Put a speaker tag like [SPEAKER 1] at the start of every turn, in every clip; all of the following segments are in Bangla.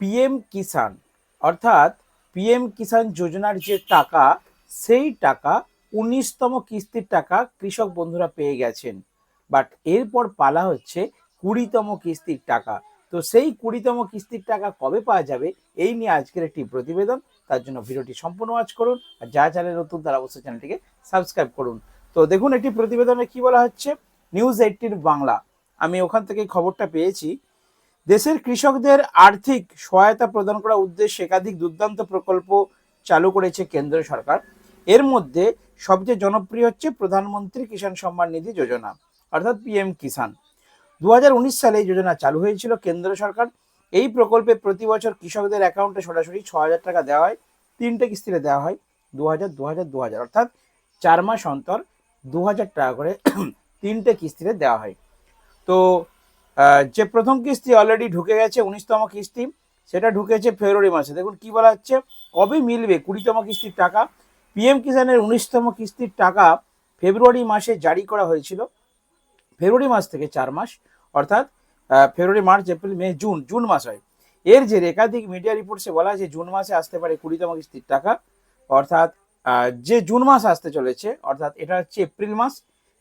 [SPEAKER 1] পিএম কিষাণ, অর্থাৎ পিএম কিষাণ যোজনার যে টাকা, সেই টাকা উনিশতম কিস্তির টাকা কৃষক বন্ধুরা পেয়ে গেছেন। বাট এরপর পালা হচ্ছে কুড়িতম কিস্তির টাকা। তো সেই কুড়িতম কিস্তির টাকা কবে পাওয়া যাবে, এই নিয়ে আজকের একটি প্রতিবেদন। তার জন্য ভিডিওটি সম্পূর্ণ ওয়াচ করুন আর যা চ্যানেল নতুন তারা অবশ্যই চ্যানেলটিকে সাবস্ক্রাইব করুন। তো দেখুন, একটি প্রতিবেদনে কি বলা হচ্ছে? News eighteen Bangla. আমি ওখান থেকে খবরটা পেয়েছি। দেশের কৃষকদের আর্থিক সহায়তা প্রদান করার উদ্দেশ্যে একাধিক দুর্দান্ত প্রকল্প চালু করেছে কেন্দ্র সরকার। এর মধ্যে সবচেয়ে জনপ্রিয় হচ্ছে প্রধানমন্ত্রী কিষাণ সম্মান নিধি যোজনা, অর্থাৎ পিএম কিষাণ। দু হাজার উনিশ সালে এই যোজনা চালু হয়েছিল কেন্দ্র সরকার। এই প্রকল্পে প্রতি বছর কৃষকদের অ্যাকাউন্টে সরাসরি ছ হাজার টাকা দেওয়া হয়, তিনটে কিস্তিতে দেওয়া হয় দু হাজার দু হাজার দু হাজার অর্থাৎ চার মাস অন্তর দু হাজার টাকা করে তিনটে কিস্তিতে দেওয়া হয়। তো যে প্রথম কিস্তি অলরেডি ঢুকে গেছে, উনিশতম কিস্তি, সেটা ঢুকেছে ফেব্রুয়ারি মাসে। দেখুন কি বলা হচ্ছে, কবে মিলবে কুড়িতম কিস্তির টাকা? পিএম কিষানের উনিশতম কিস্তির টাকা ফেব্রুয়ারি মাসে জারি করা হয়েছিল। ফেব্রুয়ারি মাস থেকে চার মাস, অর্থাৎ February, March, April, May, June June মাস হয়। এর যে একাধিক মিডিয়া রিপোর্টসে বলা আছে, জুন মাসে আসতে পারে কুড়িতম কিস্তির টাকা, অর্থাৎ যে জুন মাস আসতে চলেছে, অর্থাৎ এটা হচ্ছে এপ্রিল মাস।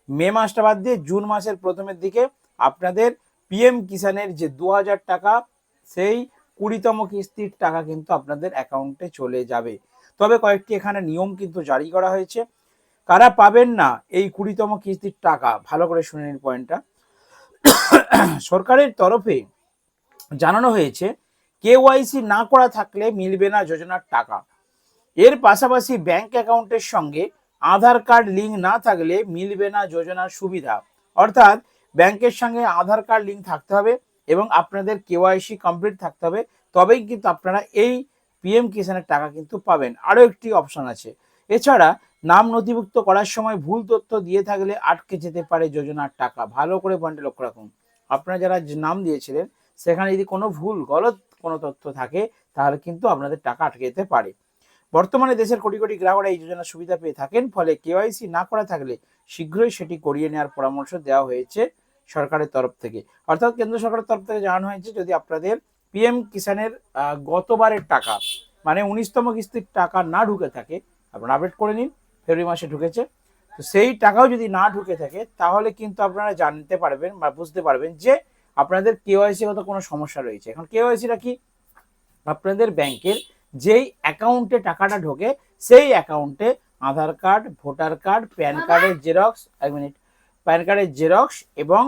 [SPEAKER 1] মে মাসটা বাদ দিয়ে জুন মাসের প্রথমের দিকে আপনাদের পিএম কিষানের যে দু হাজার টাকা, সেই কুড়িতম কিস্তির টাকা কিন্তু আপনাদের অ্যাকাউন্টে চলে যাবে। তবে কয়েকটি এখানে নিয়ম কিন্তু জারি করা হয়েছে। কারা পাবেন না এই কুড়িতম কিস্তির টাকা? ভালো করে শুনে নিন পয়েন্টটা সরকারের তরফে জানানো হয়েছে কেওয়াইসি না করা থাকলে মিলবে না যোজনার টাকা। এর পাশাপাশি ব্যাংক অ্যাকাউন্টের সঙ্গে আধার কার্ড লিঙ্ক না থাকলে মিলবে না যোজনার সুবিধা। অর্থাৎ ব্যাংকের সঙ্গে আধার কার্ড লিঙ্ক থাকতে হবে এবং আপনাদের কেওয়াইসি কমপ্লিট থাকতে হবে। তবেই কিন্তু আপনারা এই পিএম কিষানের টাকা কিন্তু পাবেন। আরও একটি অপশন আছে। এছাড়া নাম নথিভুক্ত করার সময় ভুল তথ্য দিয়ে থাকলে আটকে যেতে পারে যোজনার টাকা। ভালো করে পয়েন্টে লক্ষ্য রাখুন। আপনারা যারা নাম দিয়েছিলেন, সেখানে যদি কোনো ভুল, গলত কোনো তথ্য থাকে, তাহলে কিন্তু আপনাদের টাকা আটকে যেতে পারে। বর্তমানে দেশের কোটি কোটি গ্রাহকরা এই যোজনার সুবিধা পেয়ে থাকেন। ফলে কেওয়াইসি না করা থাকলে শীঘ্রই সেটি করিয়ে নেওয়ার পরামর্শ দেওয়া হয়েছে। সরকারের তরফ থেকে। অর্থাৎ কেন্দ্র সরকারের তরফ থেকে জানানো হয়েছে যদি আপনাদের পিএম কিষানের গতবারের টাকা মানে উনিশতম কিস্তির টাকা না ঢুকে থাকে আপনারা আপডেট করে নিন ফেব্রুয়ারি মাসে ঢুকেছে। তো সেই টাকাও যদি না ঢুকে থাকে তাহলে কিন্তু আপনারা জানতে পারবেন বা বুঝতে পারবেন যে আপনাদের কেওয়াইসি গত কোনো সমস্যা রয়েছে। এখন কেওয়াইসিটা কি? আপনাদের ব্যাংকের যেই অ্যাকাউন্টে টাকাটা ঢোকে সেই অ্যাকাউন্টে Aadhaar card voter card PAN কার্ডের জেরক্স এক মিনিট। প্যান কার্ডের জেরক্স এবং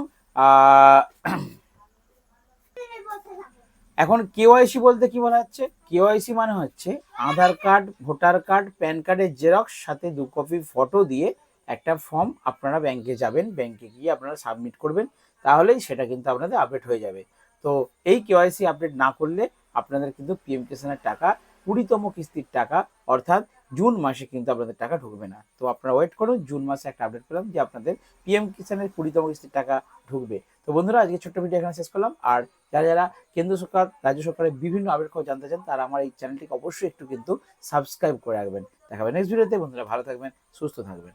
[SPEAKER 1] এখন কেওয়াইসি বলতে কি বলা হচ্ছে? কেওয়াইসি মানে হচ্ছে Aadhaar card, voter card, PAN কার্ডের জেরক্স, সাথে দু কপি ফটো দিয়ে একটা ফর্ম আপনারা ব্যাংকে যাবেন ব্যাংকে গিয়ে আপনারা সাবমিট করবেন, তাহলেই সেটা কিন্তু আপনাদের আপডেট হয়ে যাবে। তো এই কেওয়াইসি আপডেট না করলে আপনাদের কিন্তু পিএম কিষানের টাকা, কুড়িতম কিস্তির টাকা, অর্থাৎ জুন মাসে কিন্তু আপনাদের টাকা ঢুকবে না। তো আপনারা ওয়েট করুন, জুন মাসে একটা আপডেট পেলাম যে আপনাদের পিএম কিষানের কুড়িতম কিস্তির টাকা ঢুকবে। তো বন্ধুরা, আজকে ছোট্ট ভিডিও এখানে শেষ করলাম। আর যারা যারা কেন্দ্র সরকার, রাজ্য সরকারের বিভিন্ন আপডেট খবর জানতে চান, তারা আমার এই চ্যানেলটিকে অবশ্যই একটু কিন্তু সাবস্ক্রাইব করে রাখবেন। দেখাবেন নেক্সট ভিডিওতে বন্ধুরা, ভালো থাকবেন, সুস্থ থাকবেন।